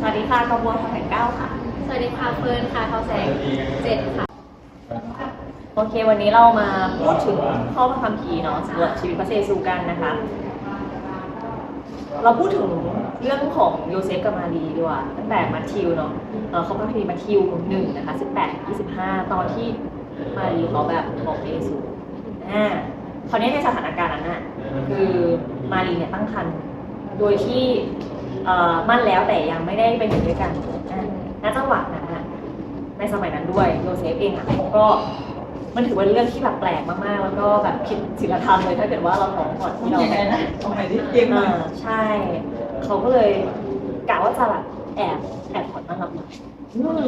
สวัสดีค่ะกระบวนทางแห่งเก้าค่ะ สวัสดีค่ะเฟิร์นค่ะทอแสงเจ็ดค่ะ โอเค วันนี้เรามาพูดถึงข้อพระคัมภีร์เนาะสำหรับชีวิตพระเยซูกันนะคะ เราพูดถึงเรื่องของโยเซฟกับมารีดีกว่าตั้งแต่มัทธิวเนาะเอ่อข้อพระคัมภีร์มัทธิวหนึ่งนะคะสิบแปดยี่สิบห้าตอนที่มารีเขาแบบบอกพระเยซูอ่าคราวนี้ในสถานการณ์นั้นน่ะคือมารีเนี่ยตั้งครรภ์โดยที่เอ่อ มั่นแล้วแต่ยังไม่ได้ไปอยู่ด้วยกันอ่าณจังหวะนั้นน่ะในสมัยนั้นด้วยโยเซฟเองอะก็มันถือว่าเรื่องที่แบบแปลกมากๆ แล้วก็แบบผิดศีลธรรมเลยถ้าเกิดว่าเราท้องก่อนที่เรายังไงนะเอาใหม่ดิเก่งมากอ่าใช่ เขาก็เลยกะว่าจะแบบแอบแอบถอนมารับมาอืม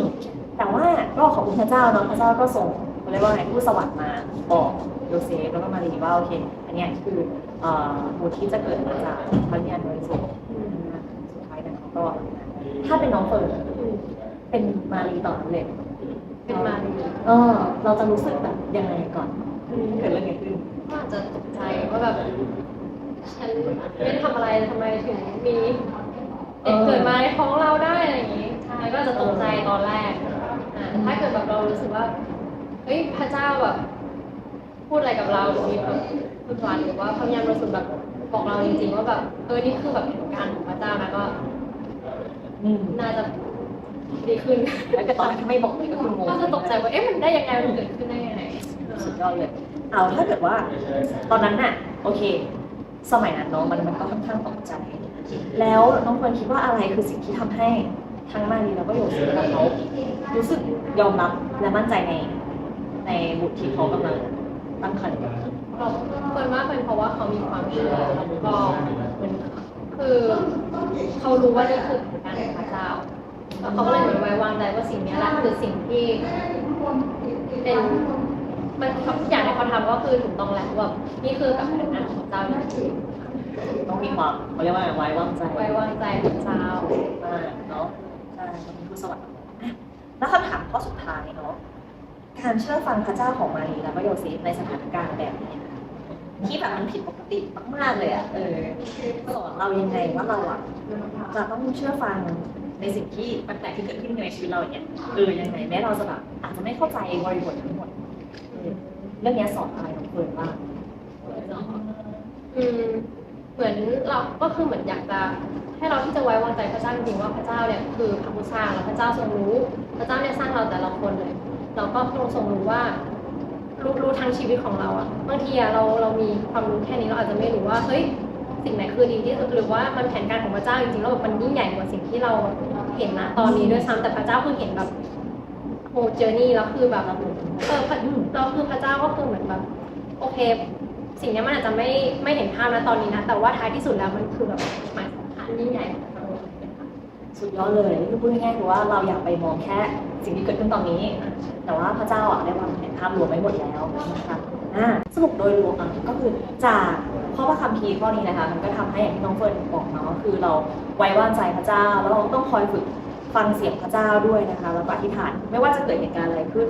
แต่ว่าก็ขอบคุณพระเจ้าเนาะพระเจ้าก็ส่งเขาเรียกว่าไงผู้สวรรค์มาบอกโยเซฟแล้วก็มารีว่าโอเค อันเนี้ยคือเอ่อบุตรที่จะเกิดมาจากพระวิญญาณบริสุทธิ์ ก็ถ้าเป็นน้องเฟิร์นเป็นมารีตอนนั้นเลยเป็นมารีเออเราจะรู้สึกแบบยังไงก่อนเกิดเรื่องไงขึ้นก็อาจจะตกใจว่าแบบฉันไม่ได้ทำอะไรทำไมถึงมีเด็กเกิดมาในท้องเราได้อะไรอย่างงี้ใช่ก็อาจจะตกใจตอนแรกอ่าถ้าเกิดแบบเรารู้สึกว่าเฮ้ยพระเจ้าแบบพูดอะไรกับเราหรือมีแบบพูดหวานหรือว่าพระวิญญาณบริสุทธิ์แบบบอกเราจริงๆว่าแบบเออนี่คือแบบเหตุการณ์ของพระเจ้านะก็อืม น่าจะดีขึ้นแล้วก็ตอนที่ไม่บอกเลยก็คืองงก็จะตกใจว่าเอ๊ะมันได้ยังไงมันเกิดขึ้นได้ยังไงสุดยอดเลย เอาถ้าเกิดว่า ตอนนั้นน่ะ โอเค สมัยนั้นเนาะมันมันก็ค่อนข้างตกใจ แล้วน้องเฟิร์นคิดว่าอะไรคือสิ่งที่ทำให้ทั้งมารีแล้วก็โยเซฟกับเขารู้สึกยอมรับและมั่นใจในในบุตรที่เขากำลังตั้งครรภ์เราเฟิร์นว่าเป็นเพราะว่าเขามีความเชื่อแล้วก็มันคือเขารู้ว่านี่คือ การของพระเจ้าแล้วเขาก็เลยเหมือนไว้วางใจว่าสิ่งนี้แหละคือสิ่งที่เป็นมันทุกอย่างที่เขาทำก็คือถูกต้องแล้วแบบนี่คือกับแผนงานของพระเจ้าจริงต้องมีความเขาเรียกว่าไว้วางใจๆไว้วางใจพระเจ้ามากเนาะใช่เขาเป็นผู้สวรรค์อะแล้วคำถามข้อสุดท้ายเนาะการเชื่อฟังพระเจ้าของมารีและก็โยเซฟในสถานการณ์แบบนี้นะที่แบบมันผิดปกติมากๆเลยอะเออสอนเรายังไงว่าเราอะจะต้องเชื่อฟัง ในสิ่งที่แปลกๆที่เกิดขึ้นในชีวิตเราเนี่ยเออยังไงแม้เราจะแบบอาจจะไม่เข้าใจบริบททั้งหมดเออเรื่องเนี้ยสอนอะไรน้องเฟิร์นบ้างอืมเหมือนเราก็คือเหมือนอยากจะให้เราที่จะไว้วางใจพระเจ้าจริงๆว่าพระเจ้าเนี่ยคือพระผู้สร้างแล้วพระเจ้าทรงรู้ พระเจ้าเนี่ยสร้างเราแต่ละคนเลย เราก็ทรงทรงรู้ว่ารู้รู้ทั้งชีวิตของเราอะบางทีอะเราเรามีความรู้แค่นี้เราอาจจะไม่รู้ว่าเฮ้ยสิ่งไหนคือดีที่สุดหรือว่ามันแผนการของพระเจ้าจริงๆแล้วแบบมันยิ่งใหญ่กว่าสิ่งที่เรา เห็นนะตอนนี้ด้วยซ้ำแต่พระเจ้าคือเห็นแบบโฮเจอร์นี่แล้วคือแบบเออพระเราคือพระเจ้าก็คือเหมือนแบบโอเค สิ่งนี้มันอาจจะไม่ไม่เห็นภาพนะตอนนี้นะ แต่ว่าท้ายที่สุดแล้วมันคือแบบหมายสำคัญยิ่งใหญ่สุดยอดเลยคือพูดง่ายๆคือว่าเราอยากไปมองแค่สิ่งที่เกิดขึ้นตอนนี้ แต่ว่าพระเจ้าอะได้วางแผนภาพรวมไว้หมดแล้วนะคะสรุปโดยรวมก็คือจาก ข้อพระคัมภีร์ข้อนี้นะคะมันก็ทำให้อย่างที่น้องเฟิร์นบอกเนาะคือเราไว้วางใจพระเจ้า แล้วเราต้องคอยฝึกฟังเสียงพระเจ้าด้วยนะคะ แล้วก็อธิษฐานไม่ว่าจะเกิดเหตุการณ์อะไรขึ้น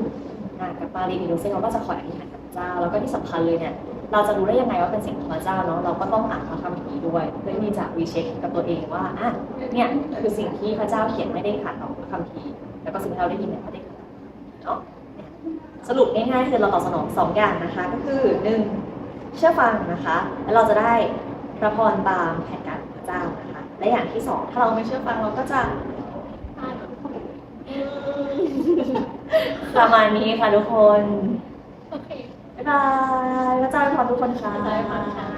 กับมารีนิโดเซนเราก็จะคอยอธิษฐานกับพระเจ้า แล้วก็ที่สำคัญเลยเนี่ยเราจะรู้ได้ยังไงว่าเป็นเสียงของพระเจ้าเนาะเราก็ต้องอ่านพระคัมภีร์ด้วยเพื่อที่จะรีเช็คกับตัวเองว่าอะเนี่ยคือสิ่งที่พระเจ้าเขียนไม่ได้ขัดต่อพระคัมภีร์แล้วก็สิ่งที่เราได้ยินเนี่ยไม่ได้ขัดเนาะสรุปง่ายๆคือเราตอบสนองสองอย่างนะคะ ก็คือหนึ่ง เชื่อฟังนะคะ แล้วเราจะได้พระพรตามแผนการของพระเจ้านะคะ และอย่างที่สองถ้าเราไม่เชื่อฟังเราก็จะประมาณนี้ค่ะทุกคน โอเค บ๊ายบายพระเจ้าอวยพรทุกคนค่ะได้ค่ะ